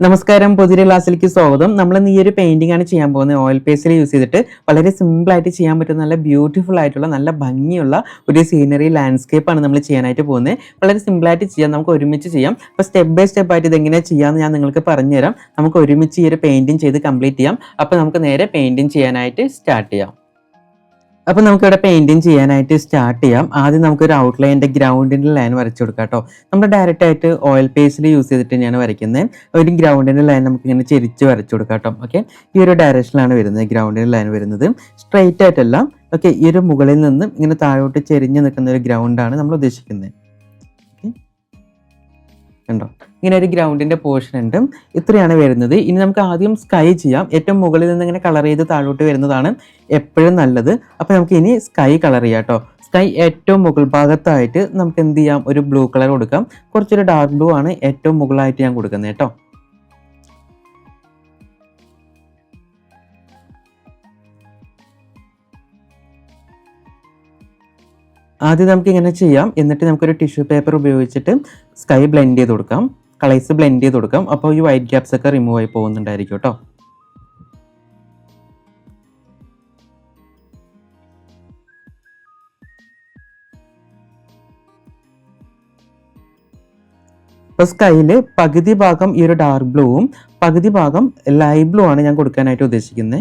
നമസ്കാരം പുതിയ ക്ലാസ്സിലേക്ക് സ്വാഗതം. നമ്മൾ ഈ ഒരു പെയിന്റിംഗ് ആണ് ചെയ്യാൻ പോകുന്നത്. ഓയിൽ പേസ്റ്റിൽ യൂസ് ചെയ്തിട്ട് വളരെ സിമ്പിൾ ആയിട്ട് ചെയ്യാൻ പറ്റുന്ന നല്ല ബ്യൂട്ടിഫുൾ ആയിട്ടുള്ള നല്ല ഭംഗിയുള്ള ഒരു സീനറി ലാൻഡ്സ്കേപ്പ് ആണ് നമ്മൾ ചെയ്യാനായിട്ട് പോകുന്നത്. വളരെ സിമ്പിൾ ആയിട്ട് ചെയ്യാം. നമുക്ക് ഒരുമിച്ച് ചെയ്യാം. അപ്പോൾ സ്റ്റെപ്പ് ബൈ സ്റ്റെപ്പ് ആയിട്ട് ഇതെങ്ങനെ ചെയ്യാമെന്ന് ഞാൻ നിങ്ങൾക്ക് പറഞ്ഞുതരാം. നമുക്ക് ഒരുമിച്ച് ഈ ഒരു പെയിന്റിംഗ് ചെയ്ത് കംപ്ലീറ്റ് ചെയ്യാം. അപ്പോൾ നമുക്ക് നേരെ പെയിന്റിംഗ് ചെയ്യാനായിട്ട് സ്റ്റാർട്ട് ചെയ്യാം. അപ്പോൾ നമുക്ക് ഇവിടെ പെയിന്റിങ് ചെയ്യാനായിട്ട് സ്റ്റാർട്ട് ചെയ്യാം. ആദ്യം നമുക്ക് ഒരു ഔട്ട്ലൈന്റെ ഗ്രൗണ്ടിന്റെ ലൈൻ വരച്ചു കൊടുക്കാം കേട്ടോ നമ്മൾ ഡയറക്റ്റ് ആയിട്ട് ഓയിൽ പേസ്റ്റിൽ യൂസ് ചെയ്തിട്ട് ഞാൻ വരയ്ക്കുന്നത് ഒരു ഗ്രൗണ്ടിന്റെ ലൈൻ നമുക്ക് ഇങ്ങനെ ചെരിച്ച് വരച്ചു കൊടുക്കാം കേട്ടോ ഓക്കെ ഈ ഒരു ഡയറക്ഷനിലാണ് വരുന്നത് ഗ്രൗണ്ടിന്റെ ലൈൻ വരുന്നത്. സ്ട്രെയിറ്റ് ആയിട്ടല്ല ഓക്കെ ഈ ഒരു മുകളിൽ നിന്നും ഇങ്ങനെ താഴോട്ട് ചെരിഞ്ഞ് നിൽക്കുന്ന ഒരു ഗ്രൗണ്ടാണ് നമ്മൾ ഉദ്ദേശിക്കുന്നത് കണ്ടോ? ഇങ്ങനെ ഒരു ഗ്രൗണ്ടിന്റെ പോർഷൻ ഉണ്ട്. ഇത്രയാണ് വരുന്നത്. ഇനി നമുക്ക് ആദ്യം സ്കൈ ചെയ്യാം. ഏറ്റവും മുകളിൽ നിന്ന് ഇങ്ങനെ കളർ ചെയ്ത് താഴോട്ട് വരുന്നതാണ് എപ്പോഴും നല്ലത്. അപ്പോൾ നമുക്ക് ഇനി സ്കൈ കളർ ചെയ്യാം കേട്ടോ സ്കൈ ഏറ്റവും മുകൾ ഭാഗത്തായിട്ട് നമുക്ക് എന്ത് ചെയ്യാം? ഒരു ബ്ലൂ കളർ കൊടുക്കാം. കുറച്ചൊരു ഡാർക്ക് ബ്ലൂ ആണ് ഏറ്റവും മുകളായിട്ട് ഞാൻ കൊടുക്കുന്നത് കേട്ടോ ആദ്യം നമുക്ക് ഇങ്ങനെ ചെയ്യാം. എന്നിട്ട് നമുക്കൊരു ടിഷ്യൂ പേപ്പർ ഉപയോഗിച്ചിട്ട് സ്കൈ ബ്ലെൻഡ് ചെയ്ത് കൊടുക്കാം. കളേഴ്സ് ബ്ലെൻഡ് ചെയ്ത് കൊടുക്കാം. അപ്പോൾ ഈ വൈറ്റ് ഗ്യാപ്സ് ഒക്കെ റിമൂവ് ആയി പോകുന്നുണ്ടായിരിക്കും കേട്ടോ. അപ്പോൾ സ്കൈയിൽ പകുതി ഭാഗം ഈ ഒരു ഡാർക്ക് ബ്ലൂവും പകുതി ഭാഗം ലൈറ്റ് ബ്ലൂ ആണ് ഞാൻ കൊടുക്കാനായിട്ട് ഉദ്ദേശിക്കുന്നത്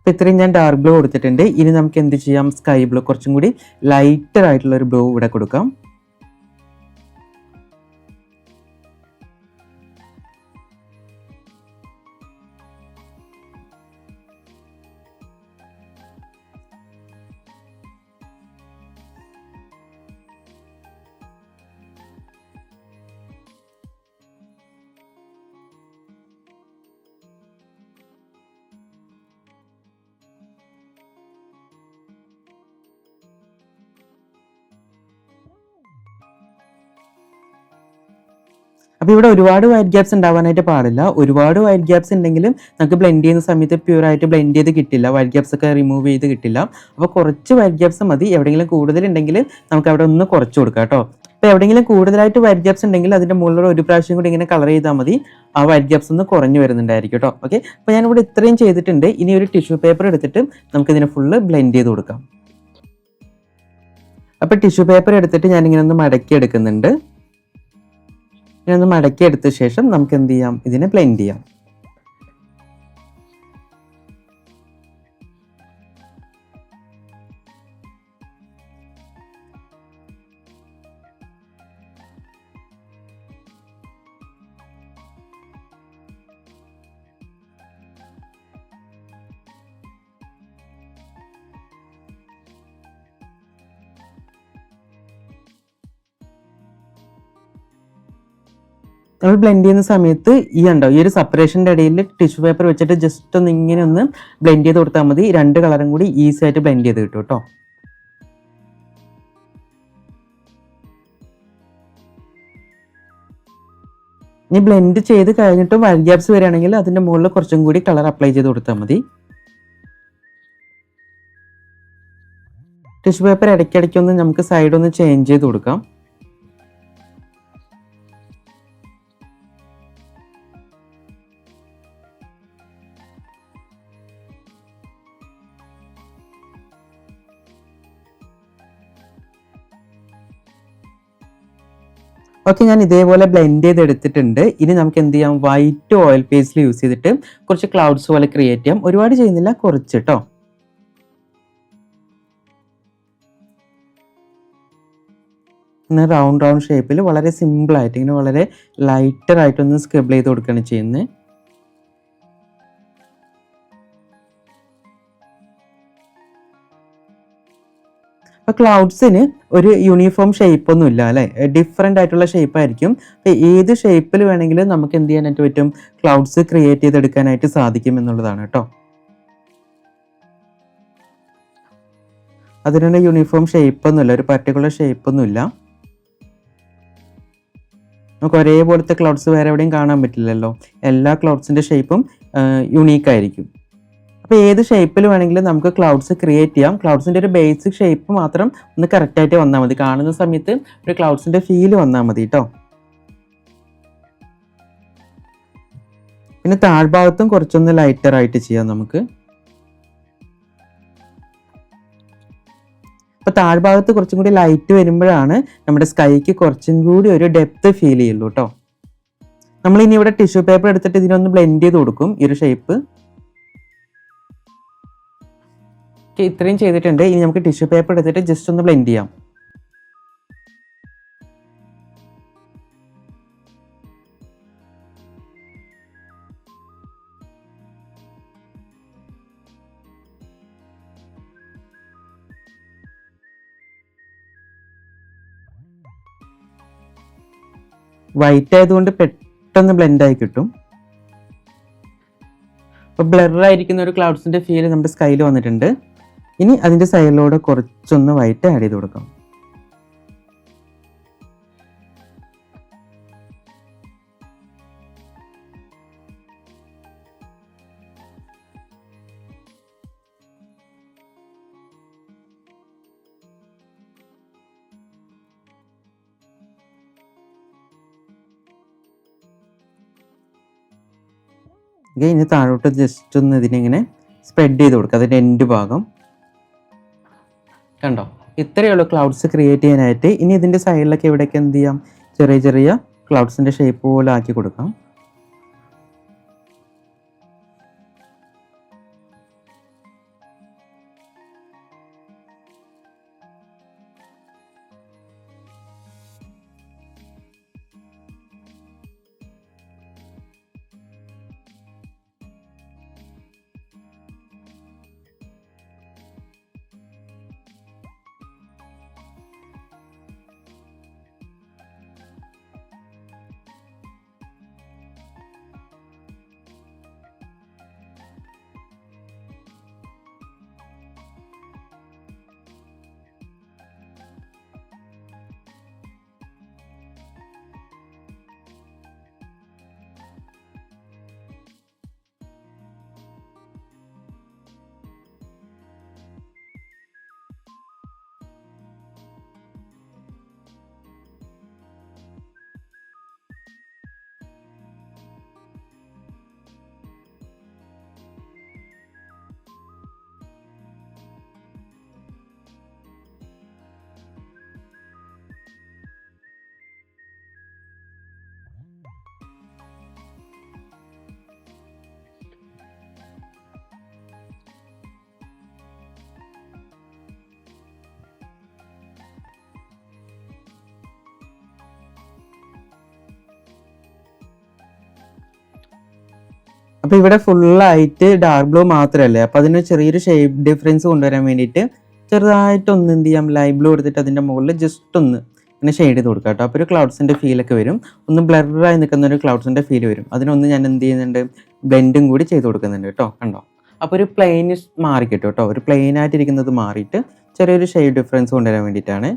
അപ്പോൾ ഇത്രയും ഞാൻ ഡാർക്ക് ബ്ലൂ കൊടുത്തിട്ടുണ്ട്. ഇനി നമുക്ക് എന്ത് ചെയ്യാം? സ്കൈ ബ്ലൂ കുറച്ചും കൂടി ലൈറ്റർ ആയിട്ടുള്ള ഒരു ബ്ലൂ ഇവിടെ കൊടുക്കാം. അപ്പോൾ ഇവിടെ ഒരുപാട് വൈറ്റ് ഗ്യാപ്സ് ഉണ്ടാവാനായിട്ട് പാടില്ല. ഒരുപാട് വൈറ്റ് ഗ്യാപ്സ് ഉണ്ടെങ്കിലും നമുക്ക് ബ്ലെൻഡ് ചെയ്യുന്ന സമയത്ത് പ്യൂറായിട്ട് ബ്ലെൻഡ് ചെയ്ത് കിട്ടില്ല. വൈറ്റ് ഗ്യാപ്സ് ഒക്കെ റിമൂവ് ചെയ്ത് കിട്ടില്ല. അപ്പോൾ കുറച്ച് വൈറ്റ് ഗ്യാപ്സ് മതി. എവിടെയെങ്കിലും കൂടുതലുണ്ടെങ്കിൽ നമുക്ക് അവിടെ ഒന്ന് കുറച്ച് കൊടുക്കാം കേട്ടോ. അപ്പോൾ എവിടെയെങ്കിലും കൂടുതലായിട്ട് വൈറ്റ് ഗ്യാപ്സ് ഉണ്ടെങ്കിൽ അതിന്റെ മുകളിലൂടെ ഒരു പ്രാവശ്യം കൂടി ഇങ്ങനെ കളർ ചെയ്താൽ മതി. ആ വൈറ്റ് ഗ്യാപ്സ് ഒന്ന് കുറഞ്ഞു വരുന്നുണ്ടായിരിക്കും കേട്ടോ. ഓക്കെ അപ്പോൾ ഞാനിവിടെ ഇത്രയും ചെയ്തിട്ടുണ്ട്. ഇനി ഒരു ടിഷ്യൂ പേപ്പർ എടുത്തിട്ട് നമുക്കിതിനെ ഫുള്ള് ബ്ലെൻഡ് ചെയ്ത് കൊടുക്കാം. അപ്പോൾ ടിഷ്യൂ പേപ്പർ എടുത്തിട്ട് ഞാനിങ്ങനെ ഒന്ന് മടക്കി എടുക്കുന്നുണ്ട് ഇനി മടക്കി എടുത്ത ശേഷം നമുക്ക് എന്ത് ചെയ്യാം? ഇതിനെ ബ്ലെൻഡ് ചെയ്യാം. നമ്മൾ ബ്ലെൻഡ് ചെയ്യുന്ന സമയത്ത് ഈ ഉണ്ടോ ഈ ഒരു സെപ്പറേഷന്റെ ഇടയിൽ ടിഷ്യൂ പേപ്പർ വെച്ചിട്ട് ജസ്റ്റ് ഒന്ന് ഇങ്ങനെ ഒന്ന് ബ്ലെൻഡ് ചെയ്ത് കൊടുത്താൽ മതി. രണ്ട് കളറും കൂടി ഈസി ആയിട്ട് ബ്ലെൻഡ് ചെയ്ത് കിട്ടും കേട്ടോ. ഇനി ബ്ലെൻഡ് ചെയ്ത് കഴിഞ്ഞിട്ട് വൈറ്റ് ഗ്യാപ്സ് വരികയാണെങ്കിൽ അതിന്റെ മുകളിൽ കുറച്ചും കൂടി കളർ അപ്ലൈ ചെയ്ത് കൊടുത്താൽ മതി. ടിഷ്യൂ പേപ്പർ ഇടയ്ക്കിടയ്ക്കൊന്ന് നമുക്ക് സൈഡ് ഒന്ന് ചേഞ്ച് ചെയ്ത് കൊടുക്കാം. ഓക്കെ ഞാൻ ഇതേപോലെ ബ്ലെൻഡ് ചെയ്ത് എടുത്തിട്ടുണ്ട് ഇനി നമുക്ക് എന്ത് ചെയ്യാം? വൈറ്റ് ഓയിൽ പേസ്റ്റിൽ യൂസ് ചെയ്തിട്ട് കുറച്ച് ക്ലൗഡ്സ് പോലെ ക്രിയേറ്റ് ചെയ്യാം. ഒരുപാട് ചെയ്യുന്നില്ല കുറച്ച് കേട്ടോ ഇങ്ങനെ റൗണ്ട് റൗണ്ട് ഷേപ്പിൽ വളരെ സിമ്പിൾ ആയിട്ട് ഇങ്ങനെ വളരെ ലൈറ്റർ ആയിട്ടൊന്ന് സ്ക്രിബിൾ ചെയ്ത് കൊടുക്കുകയാണ് ചെയ്യുന്നത്. അപ്പോൾ ക്ലൗഡ്സിന് ഒരു യൂണിഫോം ഷേപ്പ് ഒന്നും ഇല്ല അല്ലേ ഡിഫറെന്റ് ആയിട്ടുള്ള ഷേപ്പ് ആയിരിക്കും. അപ്പോൾ ഏത് ഷേപ്പിൽ വേണമെങ്കിലും നമുക്ക് എന്ത് ചെയ്യാനായിട്ട് പറ്റും? ക്ലൗഡ്സ് ക്രിയേറ്റ് ചെയ്തെടുക്കാനായിട്ട് സാധിക്കും എന്നുള്ളതാണ് കേട്ടോ. അതിനുള്ള യൂണിഫോം ഷേപ്പ് ഒന്നുമില്ല ഒരു പർട്ടിക്കുലർ ഷേപ്പ് ഒന്നുമില്ല. നമുക്ക് ഒരേപോലത്തെ ക്ലൗഡ്സ് വേറെ എവിടെയും കാണാൻ പറ്റില്ലല്ലോ. എല്ലാ ക്ലൗഡ്സിന്റെ ഷേപ്പും യുണീക്ക് ആയിരിക്കും. അപ്പോൾ ഏത് ഷേപ്പിൽ വേണമെങ്കിലും നമുക്ക് ക്ലൗഡ്സ് ക്രിയേറ്റ് ചെയ്യാം. ക്ലൗഡ്സിന്റെ ഒരു ബേസിക് ഷേപ്പ് മാത്രം ഒന്ന് കറക്റ്റായിട്ട് വന്നാൽ മതി. കാണുന്ന സമയത്ത് ഒരു ക്ലൗഡ്സിന്റെ ഫീൽ വന്നാൽ മതി കേട്ടോ പിന്നെ താഴ്ഭാഗത്തും കുറച്ചൊന്ന് ലൈറ്റർ ആയിട്ട് ചെയ്യാം നമുക്ക്. അപ്പോൾ താഴ്ഭാഗത്ത് കുറച്ചും കൂടി ലൈറ്റ് വരുമ്പോഴാണ് നമ്മുടെ സ്കൈക്ക് കുറച്ചും കൂടി ഒരു ഡെപ്ത് ഫീൽ ചെയ്യുള്ളൂ കേട്ടോ നമ്മൾ ഇനി ഇവിടെ ടിഷ്യൂ പേപ്പർ എടുത്തിട്ട് ഇതിനൊന്ന് ബ്ലെൻഡ് ചെയ്ത് കൊടുക്കും ഈ ഒരു ഷേപ്പ് ഇത്രയും ചെയ്തിട്ടുണ്ട്. ഇനി നമുക്ക് ടിഷ്യൂ പേപ്പർ എടുത്തിട്ട് ജസ്റ്റ് ഒന്ന് ബ്ലെൻഡ് ചെയ്യാം. വൈറ്റ് ആയതുകൊണ്ട് പെട്ടെന്ന് ബ്ലെൻഡ് ആയി കിട്ടും. അപ്പോൾ ബ്ലർ ആയിരിക്കുന്ന ഒരു ക്ലൗഡ്സിന്റെ ഫീൽ നമ്മുടെ സ്കൈയിൽ വന്നിട്ടുണ്ട്. ഇനി അതിന്റെ സൈഡിലൂടെ കുറച്ചൊന്ന് വൈറ്റ് ആഡ് ചെയ്ത് കൊടുക്കാം. ഇനി താഴോട്ട് ജസ്റ്റ് ഒന്ന് ഇതിനിങ്ങനെ സ്പ്രെഡ് ചെയ്ത് കൊടുക്കുക അതിന്റെ എൻഡ് ഭാഗം. കണ്ടോ? ഇത്രയേ ഉള്ളൂ ക്ലൗഡ്സ് ക്രിയേറ്റ് ചെയ്യാനായിട്ട്. ഇനി ഇതിന്റെ സൈഡിലൊക്കെ എവിടെയൊക്കെ എന്ത് ചെയ്യാം? ചെറിയ ചെറിയ ക്ലൗഡ്സിന്റെ ഷേപ്പ് പോലെ ആക്കി കൊടുക്കാം. അപ്പോൾ ഇവിടെ ഫുള്ളായിട്ട് ഡാർക്ക് ബ്ലൂ മാത്രമല്ലേ അപ്പോൾ അതിന് ചെറിയൊരു ഷേപ്പ് ഡിഫറൻസ് കൊണ്ടുവരാൻ വേണ്ടിയിട്ട് ചെറുതായിട്ട് ഒന്ന് എന്ത് ചെയ്യാം? ലൈറ്റ് ബ്ലൂ എടുത്തിട്ട് അതിന്റെ മുകളിൽ ജസ്റ്റ് ഒന്ന് ഇങ്ങനെ ഷെയ്ഡ് ചെയ്ത് കൊടുക്കാം കേട്ടോ. അപ്പോൾ ഒരു ക്ലൗഡ്സിന്റെ ഫീലൊക്കെ വരും. ഒന്ന് ബ്ലറായി നിൽക്കുന്ന ഒരു ക്ലൗഡ്സിന്റെ ഫീൽ വരും. അതിനൊന്ന് ഞാൻ എന്ത് ചെയ്യുന്നുണ്ട്? ബ്ലെൻഡും കൂടി ചെയ്ത് കൊടുക്കുന്നുണ്ട് കേട്ടോ. കണ്ടോ? അപ്പോൾ ഒരു പ്ലെയിൻ മാറി കിട്ടും. കേട്ടോ ഒരു പ്ലെയിൻ ആയിട്ടിരിക്കുന്നത് മാറിയിട്ട് ചെറിയൊരു ഷെയ്ഡ് ഡിഫറൻസ് കൊണ്ടുവരാൻ വേണ്ടിയിട്ടാണ്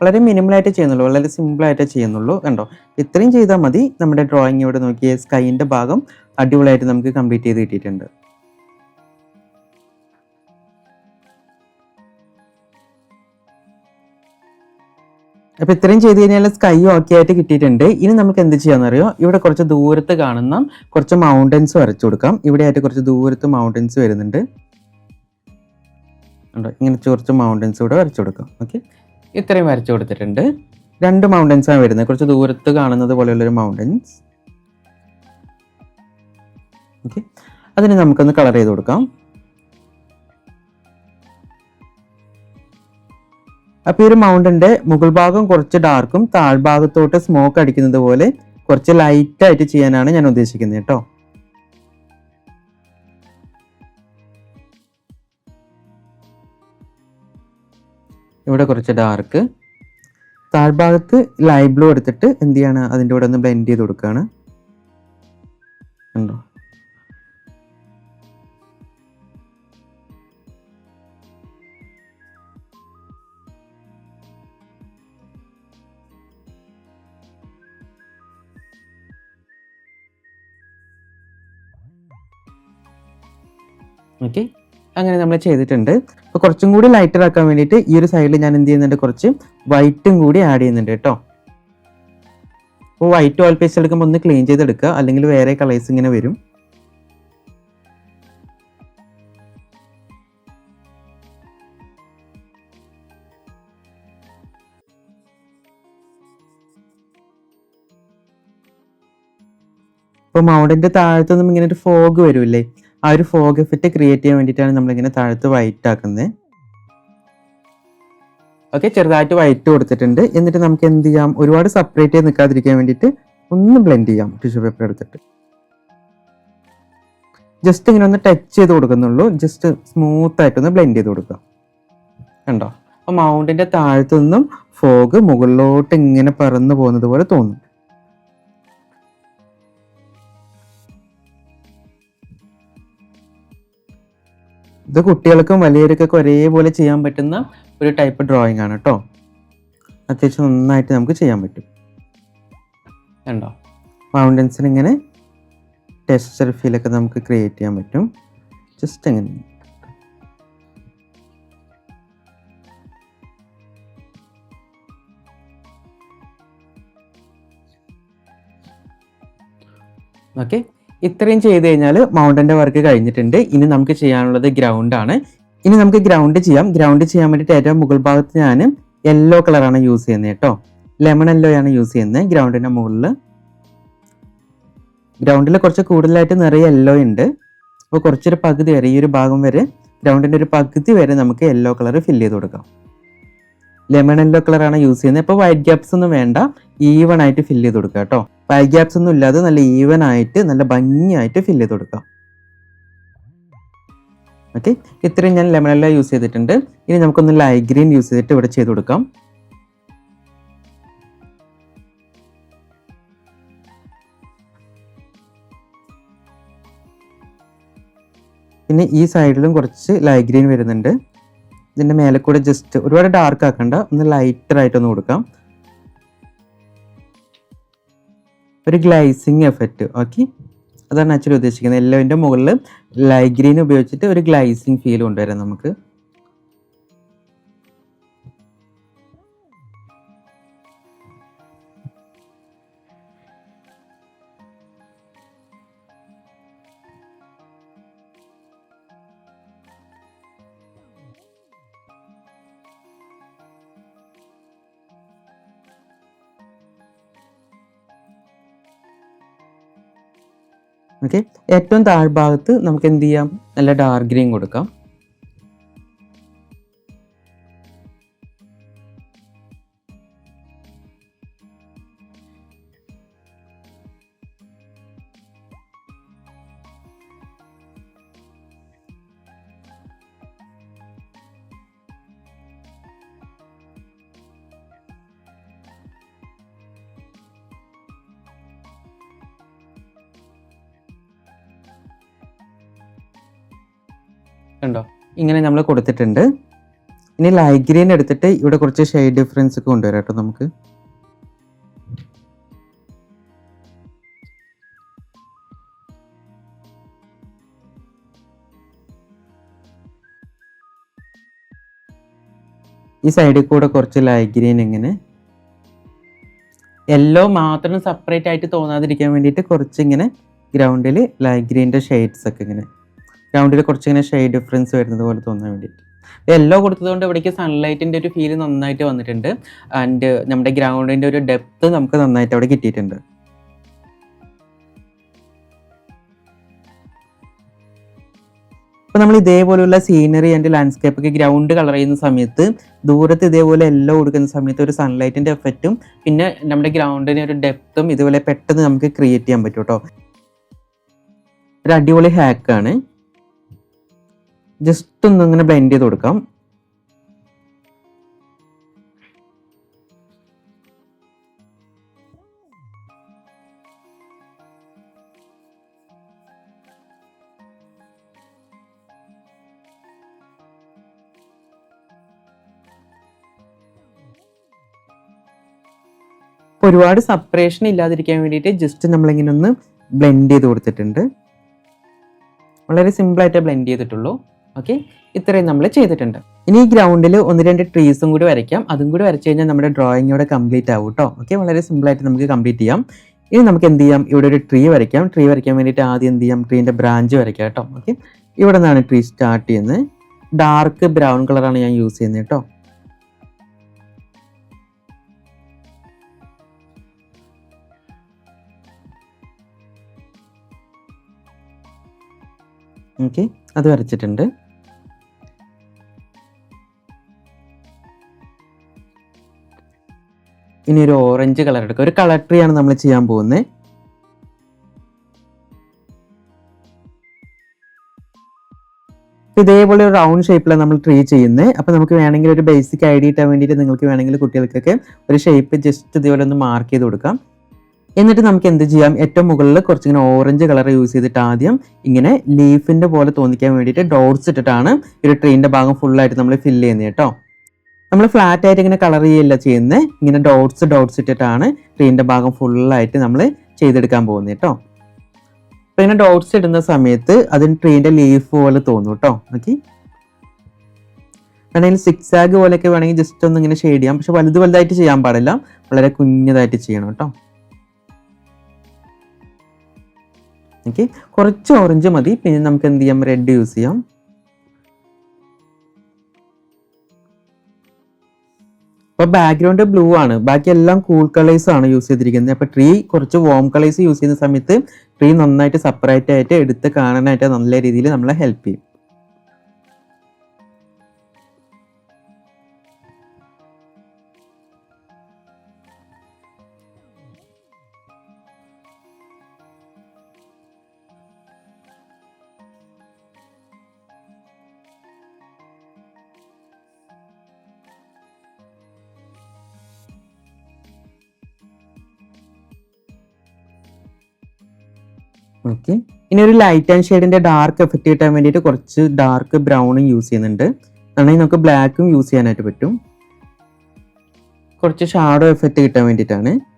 വളരെ മിനിമലായിട്ട് ചെയ്യുന്നുള്ളൂ. വളരെ സിമ്പിളായിട്ട് ചെയ്യുന്നുള്ളൂ കണ്ടോ? ഇത്രയും ചെയ്താൽ മതി. നമ്മുടെ ഡ്രോയിങ് ഇവിടെ നോക്കിയ സ്കൈന്റെ ഭാഗം അടിപൊളിയായിട്ട് നമുക്ക് കംപ്ലീറ്റ് ചെയ്ത് കിട്ടിയിട്ടുണ്ട്. അപ്പൊ ഇത്രയും ചെയ്ത് കഴിഞ്ഞാൽ സ്കൈ ഓക്കെ ആയിട്ട് കിട്ടിയിട്ടുണ്ട്. ഇനി നമുക്ക് എന്ത് ചെയ്യാന്നറിയോ ഇവിടെ കുറച്ച് ദൂരത്ത് കാണുന്ന കുറച്ച് മൗണ്ടൻസ് വരച്ചു കൊടുക്കാം. ഇവിടെ ആയിട്ട് കുറച്ച് ദൂരത്ത് മൗണ്ടൻസ് വരുന്നുണ്ട്. ഇങ്ങനെ കുറച്ച് മൗണ്ടൻസ് ഇവിടെ വരച്ചു കൊടുക്കാം. ഓക്കെ ഇത്രയും വരച്ചു കൊടുത്തിട്ടുണ്ട്. രണ്ട് മൗണ്ടൻസ് ആണ് വരുന്നത്. കുറച്ച് ദൂരത്ത് കാണുന്നത് പോലെയുള്ളൊരു മൗണ്ടൻസ് ഓക്കെ അതിന് നമുക്കൊന്ന് കളർ ചെയ്ത് കൊടുക്കാം. അപ്പൊ ഈ ഒരു മൗണ്ടന്റെ മുകൾ ഭാഗം കുറച്ച് ഡാർക്കും താഴ്ഭാഗത്തോട്ട് സ്മോക്ക് അടിക്കുന്നത് പോലെ കുറച്ച് ലൈറ്റായിട്ട് ചെയ്യാനാണ് ഞാൻ ഉദ്ദേശിക്കുന്നത് കേട്ടോ. ഇവിടെ കുറച്ച് ഡാർക്ക് താഴ്ഭാഗത്ത് ലൈറ്റ് ബ്ലൂ എടുത്തിട്ട് എന്ത് ചെയ്യാണ്? അതിന്റെ കൂടെ ഒന്ന് ബ്ലെൻഡ് ചെയ്ത് കൊടുക്കുകയാണ്. ഉണ്ടോ ഓക്കെ അങ്ങനെ നമ്മൾ ചെയ്തിട്ടുണ്ട്. അപ്പോൾ കുറച്ചും കൂടി ലൈറ്റർ ആക്കാൻ വേണ്ടിയിട്ട് ഈ ഒരു സൈഡിൽ ഞാൻ എന്ത് ചെയ്യുന്നുണ്ട്? കുറച്ച് വൈറ്റും കൂടി ആഡ് ചെയ്യുന്നുണ്ട് കേട്ടോ. അപ്പോൾ വൈറ്റ് ഓയിൽ പേസ്റ്റ് എടുക്കുമ്പോൾ ഒന്ന് ക്ലീൻ ചെയ്തെടുക്കുക. അല്ലെങ്കിൽ വേറെ കളേഴ്സ് ഇങ്ങനെ വരും. അപ്പോൾ മൗണ്ടിന്റെ താഴത്തു നിന്നും ഇങ്ങനെ ഒരു ഫോഗ് വരുമല്ലേ? ആ ഒരു ഫോഗ് എഫക്റ്റ് ക്രിയേറ്റ് ചെയ്യാൻ വേണ്ടിയിട്ടാണ് നമ്മളിങ്ങനെ താഴത്ത് വൈറ്റ് ആക്കുന്നത്. ഓക്കെ ചെറുതായിട്ട് വൈറ്റ് കൊടുത്തിട്ടുണ്ട്. എന്നിട്ട് നമുക്ക് എന്ത് ചെയ്യാം? ഒരുപാട് സെപ്പറേറ്റ് ചെയ്ത് നിൽക്കാതിരിക്കാൻ വേണ്ടിയിട്ട് ഒന്ന് ബ്ലെൻഡ് ചെയ്യാം ടിഷ്യൂ പേപ്പർ എടുത്തിട്ട്. ജസ്റ്റ് ഇങ്ങനെ ഒന്ന് ടച്ച് ചെയ്ത് കൊടുക്കുന്നുള്ളൂ. ജസ്റ്റ് സ്മൂത്ത് ആയിട്ടൊന്ന് ബ്ലെൻഡ് ചെയ്ത് കൊടുക്കുക. കണ്ടോ? അപ്പൊ മൗണ്ടിന്റെ താഴത്തു നിന്നും ഫോഗ് മുകളിലോട്ട് ഇങ്ങനെ പറന്നു പോകുന്നത് പോലെ തോന്നും. ഇത് കുട്ടികൾക്കും വലിയവർക്കൊക്കെ ഒരേപോലെ ചെയ്യാൻ പറ്റുന്ന ഒരു ടൈപ്പ് ഡ്രോയിങ് ആണ് കേട്ടോ അത്യാവശ്യം നന്നായിട്ട് നമുക്ക് ചെയ്യാൻ പറ്റും. കണ്ടോ? മൗണ്ടൻസിന് ഇങ്ങനെ ടെക്സ്ചർ ഫീലൊക്കെ നമുക്ക് ക്രിയേറ്റ് ചെയ്യാൻ പറ്റും. ജസ്റ്റ് എങ്ങനെ ഓക്കെ ഇത്രയും ചെയ്ത് കഴിഞ്ഞാൽ മൗണ്ടന്റെ വർക്ക് കഴിഞ്ഞിട്ടുണ്ട്. ഇനി നമുക്ക് ചെയ്യാനുള്ളത് ഗ്രൗണ്ടാണ് ഇനി നമുക്ക് ഗ്രൗണ്ട് ചെയ്യാം. ഗ്രൗണ്ട് ചെയ്യാൻ വേണ്ടിയിട്ട് ഏറ്റവും മുകൾ ഭാഗത്ത് ഞാൻ യെല്ലോ കളറാണ് യൂസ് ചെയ്യുന്നത് കേട്ടോ. ലെമൺ ആണ് യൂസ് ചെയ്യുന്നത്. ഗ്രൗണ്ടിന്റെ മുകളിൽ. ഗ്രൗണ്ടിൽ കുറച്ച് കൂടുതലായിട്ട് നിറയെ യെല്ലോ ഉണ്ട്. അപ്പോൾ കുറച്ചൊരു പകുതി വരെ ഈ ഒരു ഭാഗം വരെ ഗ്രൗണ്ടിന്റെ ഒരു പകുതി വരെ നമുക്ക് യെല്ലോ കളർ ഫില്ല് ചെയ്ത് കൊടുക്കാം. ലെമൺ യെല്ലോ കളറാണ് യൂസ് ചെയ്യുന്നത്. ഇപ്പോൾ വൈറ്റ് ഗ്യാപ്സ് ഒന്നും വേണ്ട. ഈവൺ ആയിട്ട് ഫില്ല് ചെയ്ത് കൊടുക്കുക കേട്ടോ. വൈറ്റ് ഗ്യാപ്സ് ഒന്നും ഇല്ലാതെ നല്ല ഈവൻ ആയിട്ട് നല്ല ഭംഗിയായിട്ട് ഫില്ല് ചെയ്ത് കൊടുക്കാം. ഓക്കെ ഇത്രയും ഞാൻ ലെമൺ യെല്ലോ യൂസ് ചെയ്തിട്ടുണ്ട്. ഇനി നമുക്കൊന്ന് ലൈ ഗ്രീൻ യൂസ് ചെയ്തിട്ട് ഇവിടെ ചെയ്ത് കൊടുക്കാം. പിന്നെ ഈ സൈഡിലും കുറച്ച് ലൈ ഗ്രീൻ വരുന്നുണ്ട്. ഇതിന്റെ മേലെ കൂടെ ജസ്റ്റ് ഒരുപാട് ഡാർക്ക് ആക്കണ്ട. ഒന്ന് ലൈറ്റർ ആയിട്ടൊന്ന് കൊടുക്കാം. ഒരു ഗ്ലൈസിങ് എഫക്റ്റ്. ഓക്കെ? അതാണ് ആക്ച്വലി ഉദ്ദേശിക്കുന്നത്. എല്ലാവിന്റെ മുകളിൽ ലൈഗ്രീൻ ഗ്രീൻ ഉപയോഗിച്ചിട്ട് ഒരു ഗ്ലൈസിങ് ഫീൽ കൊണ്ടുവരാം നമുക്ക്. ഓക്കെ ഏറ്റവും താഴ്ഭാഗത്ത് നമുക്ക് എന്ത് ചെയ്യാം? നല്ല ഡാർക്ക് ഗ്രീൻ കൊടുക്കാം. നമ്മൾ കൊടുത്തിട്ടുണ്ട്. ഇനി ലൈറ്റ് ഗ്രീൻ എടുത്തിട്ട് ഇവിടെ കുറച്ച് ഷെയ്ഡ് ഡിഫറൻസ് ഒക്കെ കൊണ്ടുവരാം കേട്ടോ നമുക്ക്. ഈ സൈഡിൽ കൂടെ കുറച്ച് ലൈറ്റ് ഗ്രീൻ ഇങ്ങനെ. യെല്ലോ മാത്രം സെപ്പറേറ്റ് ആയിട്ട് തോന്നാതിരിക്കാൻ വേണ്ടിയിട്ട് കുറച്ച് ഇങ്ങനെ ഗ്രൗണ്ടിൽ ലൈറ്റ് ഗ്രീന്റെ ഷെയ്ഡ്സ് ഒക്കെ ഇങ്ങനെ. ഗ്രൗണ്ടിൽ കുറച്ച് ഇങ്ങനെ ഷെയ്ഡ് ഡിഫറൻസ് വരുന്നത് പോലെ തോന്നാൻ വേണ്ടിയിട്ട്. യെല്ലോ കൊടുത്തതുകൊണ്ട് ഇവിടേക്ക് സൺലൈറ്റിന്റെ ഒരു ഫീൽ നന്നായിട്ട് വന്നിട്ടുണ്ട്. ആൻഡ് നമ്മുടെ ഗ്രൗണ്ടിന്റെ ഒരു ഡെപ്ത് നമുക്ക് നന്നായിട്ട് അവിടെ കിട്ടിയിട്ടുണ്ട്. അപ്പോൾ നമ്മൾ ഇതേപോലെയുള്ള സീനറി ആൻഡ് ലാൻഡ്സ്കേപ്പ് ഒക്കെ ഗ്രൗണ്ട് കളർ ചെയ്യുന്ന സമയത്ത് ദൂരത്ത് ഇതേപോലെ എല്ലോ കൊടുക്കുന്ന സമയത്ത് ഒരു സൺലൈറ്റിന്റെ എഫക്റ്റും പിന്നെ നമ്മുടെ ഗ്രൗണ്ടിന് ഒരു ഡെപ്തും ഇതുപോലെ പെട്ടെന്ന് നമുക്ക് ക്രിയേറ്റ് ചെയ്യാൻ പറ്റും കേട്ടോ ഒരു അടിപൊളി ഹാക്കാണ് ജസ്റ്റ് ഒന്ന് അങ്ങനെ ബ്ലെൻഡ് ചെയ്ത് കൊടുക്കാം. ഒരുപാട് സെപ്പറേഷൻ ഇല്ലാതിരിക്കാൻ വേണ്ടിയിട്ട് ജസ്റ്റ് നമ്മളിങ്ങനെ ഒന്ന് ബ്ലെൻഡ് ചെയ്ത് കൊടുത്തിട്ടുണ്ട്. വളരെ സിമ്പിളായിട്ട് ബ്ലെൻഡ് ചെയ്തിട്ടുള്ളൂ. ഓക്കെ? ഇത്രയും നമ്മൾ ചെയ്തിട്ടുണ്ട്. ഇനി ഈ ഗ്രൗണ്ടിൽ ഒന്ന് രണ്ട് ട്രീസും കൂടി വരയ്ക്കാം. അതും കൂടി വരച്ചു കഴിഞ്ഞാൽ നമ്മുടെ ഡ്രോയിങ് ഇവിടെ കംപ്ലീറ്റ് ആവും കേട്ടോ ഓക്കെ? വളരെ സിമ്പിളായിട്ട് നമുക്ക് കംപ്ലീറ്റ് ചെയ്യാം. ഇനി നമുക്ക് എന്ത് ചെയ്യാം? ഇവിടെ ഒരു ട്രീ വരയ്ക്കാം. ട്രീ വരയ്ക്കാൻ വേണ്ടിയിട്ട് ആദ്യം എന്ത് ചെയ്യാം? ട്രീന്റെ ബ്രാഞ്ച് വരയ്ക്കാം കേട്ടോ ഓക്കെ? ഇവിടെ നിന്നാണ് ട്രീ സ്റ്റാർട്ട് ചെയ്യുന്നത്. ഡാർക്ക് ബ്രൗൺ കളറാണ് ഞാൻ യൂസ് ചെയ്യുന്നത് കേട്ടോ ഓക്കെ? അത് വരച്ചിട്ടുണ്ട്. ഇനി ഒരു ഓറഞ്ച് കളർ എടുക്കുക ഒരു കളർ ട്രീ ആണ് നമ്മൾ ചെയ്യാൻ പോകുന്നത് ഇതേപോലെ ഒരു റൗണ്ട് ഷേപ്പിലാണ് നമ്മൾ ട്രീ ചെയ്യുന്നത് അപ്പോൾ നമുക്ക് വേണമെങ്കിൽ ഒരു ബേസിക് ഐഡിയ ഇട്ടാൻ വേണ്ടിയിട്ട് നിങ്ങൾക്ക് വേണമെങ്കിൽ കുട്ടികൾക്കൊക്കെ ഒരു ഷേപ്പ് ജസ്റ്റ് ഇതേപോലെ ഒന്ന് മാർക്ക് ചെയ്ത് കൊടുക്കാം. എന്നിട്ട് നമുക്ക് എന്ത് ചെയ്യാം? ഏറ്റവും മുകളിൽ കുറച്ചിങ്ങനെ ഓറഞ്ച് കളർ യൂസ് ചെയ്തിട്ട് ആദ്യം ഇങ്ങനെ ലീഫിന്റെ പോലെ തോന്നിക്കാൻ വേണ്ടിയിട്ട് ഡോട്ട്സ് ഇട്ടിട്ടാണ് ഒരു ട്രീന്റെ ഭാഗം ഫുള്ളായിട്ട് നമ്മൾ ഫില്ല് ചെയ്യുന്നത് കേട്ടോ നമ്മൾ ഫ്ലാറ്റ് ആയിട്ട് ഇങ്ങനെ കളർ ചെയ്യല്ല ചെയ്യുന്നത് ഇങ്ങനെ ഡോട്ട്സ് ഡോട്ട്സ് ഇട്ടിട്ടാണ് ട്രീന്റെ ഭാഗം ഫുള്ളായിട്ട് നമ്മൾ ചെയ്തെടുക്കാൻ പോകുന്നത് കേട്ടോ. അപ്പോൾ ഇങ്ങനെ ഡോട്ട്സ് ഇടുന്ന സമയത്ത് അതിന് ട്രീന്റെ ലീഫ് പോലെ തോന്നും കേട്ടോ. ഓക്കെ വേണമെങ്കിൽ സിക്സ് ആഗ് പോലെയൊക്കെ വേണമെങ്കിൽ ജസ്റ്റ് ഒന്ന് ഇങ്ങനെ ഷെയ്ഡ് ചെയ്യാം. പക്ഷെ വലുത് വലുതായിട്ട് ചെയ്യാൻ പാടില്ല. വളരെ കുഞ്ഞതായിട്ട് ചെയ്യണം കേട്ടോ. ഓക്കെ കുറച്ച് ഓറഞ്ച് മതി. പിന്നെ നമുക്ക് എന്ത് ചെയ്യാം? റെഡ് യൂസ് ചെയ്യാം. അപ്പൊ ബാക്ക്ഗ്രൗണ്ട് ബ്ലൂ ആണ്. ബാക്കി എല്ലാം കൂൾ കളേഴ്സ് ആണ് യൂസ് ചെയ്തിരിക്കുന്നത്. അപ്പൊ ട്രീ കുറച്ച് വോം കളേഴ്സ് യൂസ് ചെയ്യുന്ന സമയത്ത് ട്രീ നന്നായിട്ട് സെപ്പറേറ്റ് ആയിട്ട് എടുത്ത് കാണാനായിട്ട് നല്ല രീതിയിൽ നമ്മളെ ഹെൽപ്പ് ചെയ്യും. ഓക്കെ. ഇനി ഒരു ലൈറ്റ് ആൻഡ് ഷെയ്ഡിന്റെ ഡാർക്ക് എഫക്റ്റ് കിട്ടാൻ വേണ്ടിയിട്ട് കുറച്ച് ഡാർക്ക് ബ്രൗണും യൂസ് ചെയ്യുന്നുണ്ട്. ആണെങ്കിൽ നമുക്ക് ബ്ലാക്കും യൂസ് ചെയ്യാനായിട്ട് പറ്റും. കുറച്ച് ഷാഡോ എഫക്റ്റ് കിട്ടാൻ വേണ്ടിയിട്ടാണ്.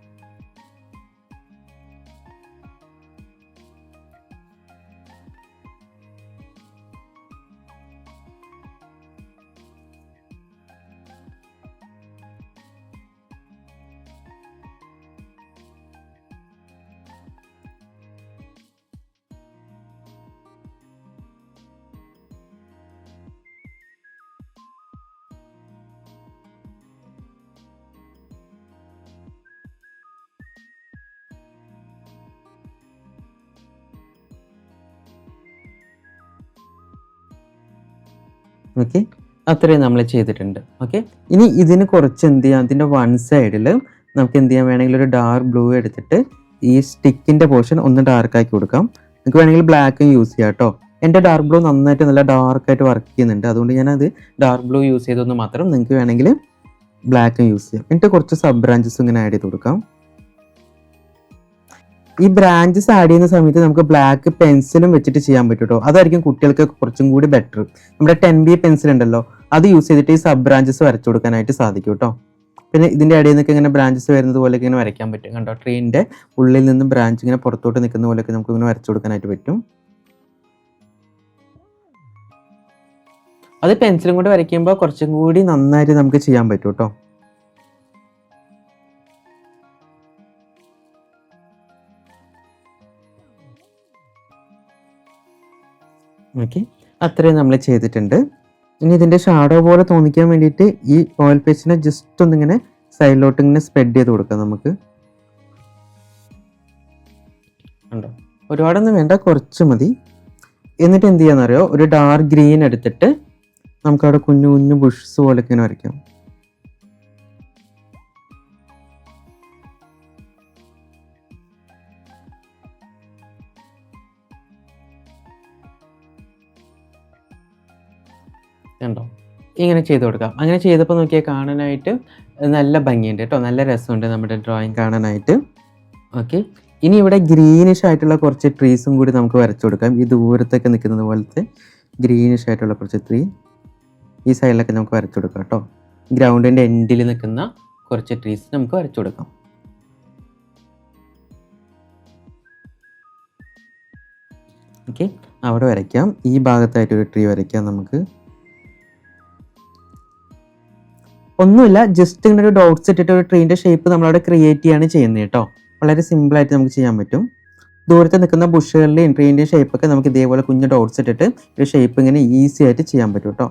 ഓക്കെ അത്രയും നമ്മൾ ചെയ്തിട്ടുണ്ട്. ഓക്കെ ഇനി ഇതിന് കുറച്ച് എന്ത് ചെയ്യാം? അതിന്റെ വൺ സൈഡിൽ നമുക്ക് എന്ത് ചെയ്യാൻ വേണമെങ്കിൽ ഒരു ഡാർക്ക് ബ്ലൂ എടുത്തിട്ട് ഈ സ്റ്റിക്കിന്റെ പോർഷൻ ഒന്ന് ഡാർക്ക് ആക്കി കൊടുക്കാം. നിങ്ങൾക്ക് വേണമെങ്കിൽ ബ്ലാക്കും യൂസ് ചെയ്യാം കേട്ടോ എന്റെ ഡാർക്ക് ബ്ലൂ നന്നായിട്ട് നല്ല ഡാർക്കായിട്ട് വർക്ക് ചെയ്യുന്നുണ്ട്. അതുകൊണ്ട് ഞാനത് ഡാർക്ക് ബ്ലൂ യൂസ് ചെയ്തൊന്ന് മാത്രം നിങ്ങൾക്ക് വേണമെങ്കിൽ ബ്ലാക്കും യൂസ് ചെയ്യാം. എന്നിട്ട് കുറച്ച് സബ് ബ്രാഞ്ചസ് ഇങ്ങനെ ആഡ് ചെയ്ത് കൊടുക്കാം. ഈ ബ്രാഞ്ചസ് ആഡ് ചെയ്യുന്ന സമയത്ത് നമുക്ക് ബ്ലാക്ക് പെൻസിലും വെച്ചിട്ട് ചെയ്യാൻ പറ്റും കേട്ടോ അതായിരിക്കും കുട്ടികൾക്ക് കുറച്ചും കൂടി ബെറ്റർ നമ്മുടെ ടെൻ ബി പെൻസിൽ ഉണ്ടല്ലോ അത് യൂസ് ചെയ്തിട്ട് ഈ സബ് ബ്രാഞ്ചസ് വരച്ചു കൊടുക്കാനായിട്ട് സാധിക്കും കേട്ടോ പിന്നെ ഇതിന്റെ ഇടയിൽ നിന്നൊക്കെ ഇങ്ങനെ ബ്രാഞ്ചസ് വരുന്നത് പോലെയൊക്കെ ഇങ്ങനെ വരയ്ക്കാൻ പറ്റും. കണ്ടോ? ട്രീന്റെ ഉള്ളിൽ നിന്ന് ബ്രാഞ്ച് ഇങ്ങനെ പുറത്തോട്ട് നിൽക്കുന്ന പോലെയൊക്കെ നമുക്ക് ഇങ്ങനെ വരച്ചു കൊടുക്കാനായിട്ട് പറ്റും. അത് പെൻസിലും കൊണ്ട് വരയ്ക്കുമ്പോൾ കുറച്ചും കൂടി നന്നായിട്ട് നമുക്ക് ചെയ്യാൻ പറ്റും കേട്ടോ ഓക്കെ. അത്രയും നമ്മൾ ചെയ്തിട്ടുണ്ട്. ഇനി ഇതിന്റെ ഷാഡോ പോലെ തോന്നിക്കാൻ വേണ്ടിയിട്ട് ഈ ഓയിൽ പേസ്റ്റിനെ ജസ്റ്റ് ഒന്നിങ്ങനെ സൈഡിലോട്ട് ഇങ്ങനെ സ്പ്രെഡ് ചെയ്ത് കൊടുക്കാം നമുക്ക്. ഉണ്ടോ ഒരുപാടൊന്നും വേണ്ട കുറച്ച് മതി. എന്നിട്ട് എന്ത് ചെയ്യാന്നറിയോ? ഒരു ഡാർക്ക് ഗ്രീൻ എടുത്തിട്ട് നമുക്കവിടെ കുഞ്ഞു കുഞ്ഞു ബുഷ്സ് പോലെ ഇങ്ങനെ വരയ്ക്കാം. കണ്ടോ? ഇങ്ങനെ ചെയ്ത് കൊടുക്കാം. അങ്ങനെ ചെയ്തപ്പോൾ നോക്കിയാൽ കാണാനായിട്ട് നല്ല ഭംഗിയുണ്ട് കേട്ടോ. നല്ല രസമുണ്ട് നമ്മുടെ ഡ്രോയിങ് കാണാനായിട്ട്. ഓക്കെ ഇനി ഇവിടെ ഗ്രീനിഷ് ആയിട്ടുള്ള കുറച്ച് ട്രീസും കൂടി നമുക്ക് വരച്ചു കൊടുക്കാം. ഈ ദൂരത്തൊക്കെ നിൽക്കുന്നത് പോലത്തെ ഗ്രീനിഷ് ആയിട്ടുള്ള കുറച്ച് ട്രീ ഈ സൈഡിലൊക്കെ നമുക്ക് വരച്ചു കൊടുക്കാം കേട്ടോ. ഗ്രൗണ്ടിന്റെ എൻഡിൽ നിൽക്കുന്ന കുറച്ച് ട്രീസ് നമുക്ക് വരച്ചു കൊടുക്കാം. ഓക്കെ അവിടെ വരയ്ക്കാം. ഈ ഭാഗത്തായിട്ട് ഒരു ട്രീ വരയ്ക്കാം നമുക്ക്. ഒന്നുമില്ല ജസ്റ്റ് ഇങ്ങനെ ഒരു ഡോട്ട്സ് ഇട്ടിട്ട് ഒരു ട്രീന്റെ ഷേപ്പ് നമ്മളവിടെ ക്രിയേറ്റ് ചെയ്യാണ് ചെയ്യുന്നത് കേട്ടോ. വളരെ സിമ്പിളായിട്ട് നമുക്ക് ചെയ്യാൻ പറ്റും. ദൂരത്ത് നിൽക്കുന്ന ബുഷുകളിലെയും ട്രീന്റെ ഷേപ്പൊക്കെ നമുക്ക് ഇതേപോലെ കുഞ്ഞ് ഡോട്ട്സ് ഇട്ടിട്ട് ഒരു ഷേപ്പ് ഇങ്ങനെ ഈസി ആയിട്ട് ചെയ്യാൻ പറ്റും കേട്ടോ.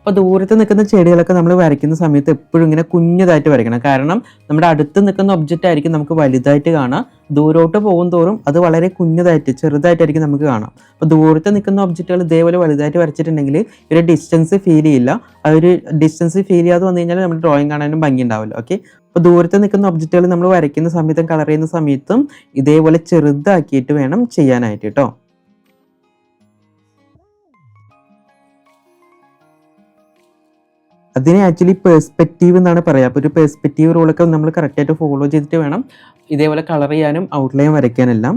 അപ്പോൾ ദൂരത്ത് നിൽക്കുന്ന ചെടികളൊക്കെ നമ്മൾ വരയ്ക്കുന്ന സമയത്ത് എപ്പോഴും ഇങ്ങനെ കുഞ്ഞതായിട്ട് വരയ്ക്കണം. കാരണം നമ്മുടെ അടുത്ത് നിൽക്കുന്ന ഒബ്ജക്റ്റ് ആയിരിക്കും നമുക്ക് വലുതായിട്ട് കാണാം. ദൂരോട്ട് പോകും തോറും അത് വളരെ കുഞ്ഞതായിട്ട് ചെറുതായിട്ടായിരിക്കും നമുക്ക് കാണാം. അപ്പോൾ ദൂരത്ത് നിൽക്കുന്ന ഒബ്ജക്റ്റുകൾ ഇതേപോലെ വലുതായിട്ട് വരച്ചിട്ടുണ്ടെങ്കിൽ ഒരു ഡിസ്റ്റൻസ് ഫീൽ ചെയ്യില്ല. ആ ഒരു ഡിസ്റ്റൻസ് ഫീൽ ചെയ്യാതെ വന്നു കഴിഞ്ഞാൽ നമ്മുടെ ഡ്രോയിങ് കാണാനും ഭംഗി ഉണ്ടാവില്ല. ഓക്കെ അപ്പോൾ ദൂരത്ത് നിൽക്കുന്ന ഒബ്ജക്റ്റുകൾ നമ്മൾ വരയ്ക്കുന്ന സമയത്തും കളർ ചെയ്യുന്ന സമയത്തും ഇതേപോലെ ചെറുതാക്കിയിട്ട് വേണം ചെയ്യാനായിട്ട് കേട്ടോ അതിനെ ആക്ച്വലി പെർസ്പെക്റ്റീവ് എന്നാണ് പറയുക അപ്പോൾ ഒരു പെർസ്പെക്റ്റീവ് റൂളൊക്കെ നമ്മൾ കറക്റ്റായിട്ട് ഫോളോ ചെയ്തിട്ട് വേണം ഇതേപോലെ കളർ ചെയ്യാനും ഔട്ട്ലൈൻ വരയ്ക്കാനെല്ലാം.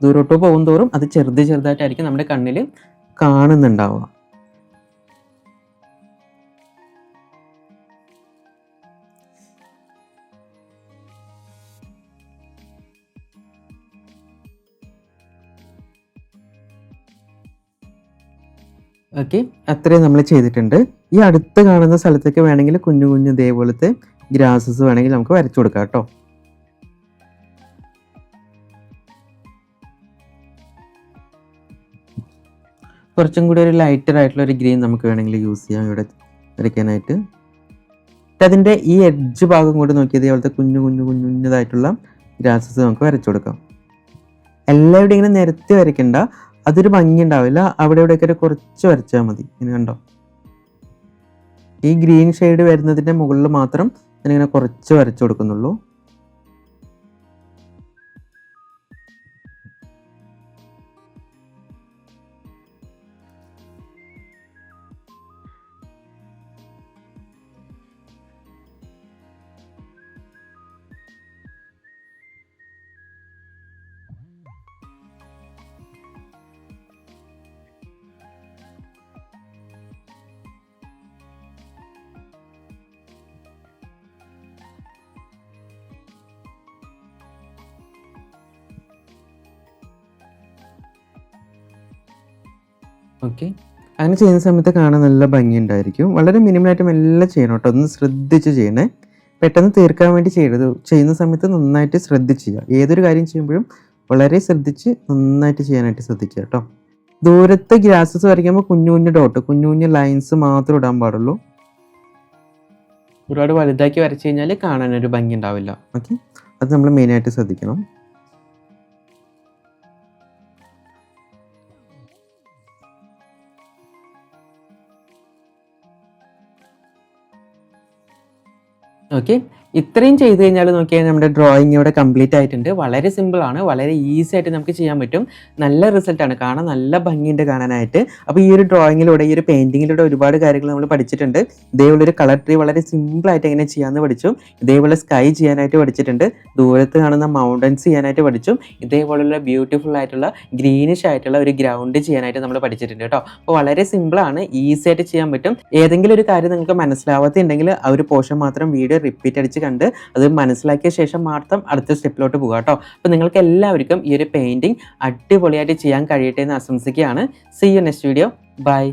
ദൂരോട്ട് പോകും തോറും അത് ചെറുത് ചെറുതായിട്ടായിരിക്കും നമ്മുടെ കണ്ണിൽ കാണുന്നുണ്ടാവുക. ഓക്കെ? അത്രയും നമ്മൾ ചെയ്തിട്ടുണ്ട്. ഈ അടുത്ത് കാണുന്ന സ്ഥലത്തൊക്കെ വേണമെങ്കിൽ കുഞ്ഞു കുഞ്ഞു ഇതേപോലത്തെ ഗ്രാസസ് വേണമെങ്കിൽ നമുക്ക് വരച്ചു കൊടുക്കാം കേട്ടോ. കുറച്ചും കൂടി ഒരു ലൈറ്റർ ആയിട്ടുള്ള ഒരു ഗ്രീൻ നമുക്ക് വേണമെങ്കിൽ യൂസ് ചെയ്യാം ഇവിടെ വരയ്ക്കാനായിട്ട്. അതിന്റെ ഈ എഡ്ജ് ഭാഗം കൂടി നോക്കി ഇതേപോലത്തെ കുഞ്ഞു കുഞ്ഞു കുഞ്ഞു കുഞ്ഞതായിട്ടുള്ള ഗ്രാസസ് നമുക്ക് വരച്ചു കൊടുക്കാം. എല്ലാവരും ഇങ്ങനെ നിരത്തി വരയ്ക്കണ്ട. അതൊരു ഭംഗി ഉണ്ടാവില്ല അവിടെ ഇവിടെയൊക്കെ കുറച്ച് വരച്ചാൽ മതി. ഇങ്ങനെ കണ്ടോ? ഈ ഗ്രീൻ ഷെയ്ഡ് വരുന്നതിന്റെ മുകളിൽ മാത്രം ഞാനിങ്ങനെ കുറച്ച് വരച്ചു കൊടുക്കുന്നുള്ളൂ. ഓക്കെ. അങ്ങനെ ചെയ്യുന്ന സമയത്ത് കാണാൻ നല്ല ഭംഗി ഉണ്ടായിരിക്കും വളരെ മിനിമലായിട്ട് എല്ലാം ചെയ്യണം കേട്ടോ. ഒന്ന് ശ്രദ്ധിച്ച് ചെയ്യണേ. പെട്ടെന്ന് തീർക്കാൻ വേണ്ടി ചെയ്യരുത് ചെയ്യുന്ന സമയത്ത് നന്നായിട്ട് ശ്രദ്ധിച്ച് ചെയ്യുക. ഏതൊരു കാര്യം ചെയ്യുമ്പോഴും വളരെ ശ്രദ്ധിച്ച് നന്നായിട്ട് ചെയ്യാനായിട്ട് ശ്രദ്ധിക്കുക കേട്ടോ. ദൂരത്തെ ഗ്രാസസ് വരയ്ക്കുമ്പോൾ കുഞ്ഞു കുഞ്ഞു ഡോട്ട് കുഞ്ഞു കുഞ്ഞു ലൈൻസ് മാത്രം ഇടാൻ പാടുള്ളൂ. ഒരുപാട് വലുതാക്കി വരച്ചു കഴിഞ്ഞാൽ കാണാനൊരു ഭംഗി ഉണ്ടാവില്ല. ഓക്കെ. അത് നമ്മൾ മെയിനായിട്ട് ശ്രദ്ധിക്കണം. ഓക്കെ ഇത്രയും ചെയ്ത് കഴിഞ്ഞാൽ നോക്കിയാൽ നമ്മുടെ ഡ്രോയിങ് ഇവിടെ കംപ്ലീറ്റ് ആയിട്ടുണ്ട്. വളരെ സിമ്പിൾ ആണ്. വളരെ ഈസി ആയിട്ട് നമുക്ക് ചെയ്യാൻ പറ്റും. നല്ല റിസൾട്ടാണ് കാണാൻ നല്ല ഭംഗിയുണ്ട് കാണാനായിട്ട്. അപ്പോൾ ഈ ഒരു ഡ്രോയിങ്ങിലൂടെ ഈ ഒരു പെയിന്റിങ്ങിലൂടെ ഒരുപാട് കാര്യങ്ങൾ നമ്മൾ പഠിച്ചിട്ടുണ്ട്. ഇതേപോലെ ഒരു കളർ ട്രീ വളരെ സിമ്പിൾ ആയിട്ട് എങ്ങനെ ചെയ്യാമെന്ന് പഠിച്ചു. ഇതേപോലെ സ്കൈ ചെയ്യാനായിട്ട് പഠിച്ചിട്ടുണ്ട്. ദൂരത്ത് കാണുന്ന മൗണ്ടൻസ് ചെയ്യാനായിട്ട് പഠിച്ചു. ഇതേപോലുള്ള ബ്യൂട്ടിഫുൾ ആയിട്ടുള്ള ഗ്രീനിഷ് ആയിട്ടുള്ള ഒരു ഗ്രൗണ്ട് ചെയ്യാനായിട്ട് നമ്മൾ പഠിച്ചിട്ടുണ്ട് കേട്ടോ. അപ്പോൾ വളരെ സിമ്പിളാണ് ഈസി ആയിട്ട് ചെയ്യാൻ പറ്റും. ഏതെങ്കിലും ഒരു കാര്യം നിങ്ങൾക്ക് മനസ്സിലാവാത്തുണ്ടെങ്കിൽ ആ ഒരു പോർഷൻ മാത്രം വീഡിയോ റിപ്പീറ്റ് അടിച്ച് കണ്ട് അത് മനസ്സിലാക്കിയ ശേഷം മാത്രം അടുത്ത സ്റ്റെപ്പിലോട്ട് പോകുക കേട്ടോ. അപ്പോൾ നിങ്ങൾക്ക് എല്ലാവർക്കും ഈ ഒരു പെയിന്റിങ് അടിപൊളിയായിട്ട് ചെയ്യാൻ കഴിയട്ടെ എന്ന് ആശംസിക്കുകയാണ്. See you next video bye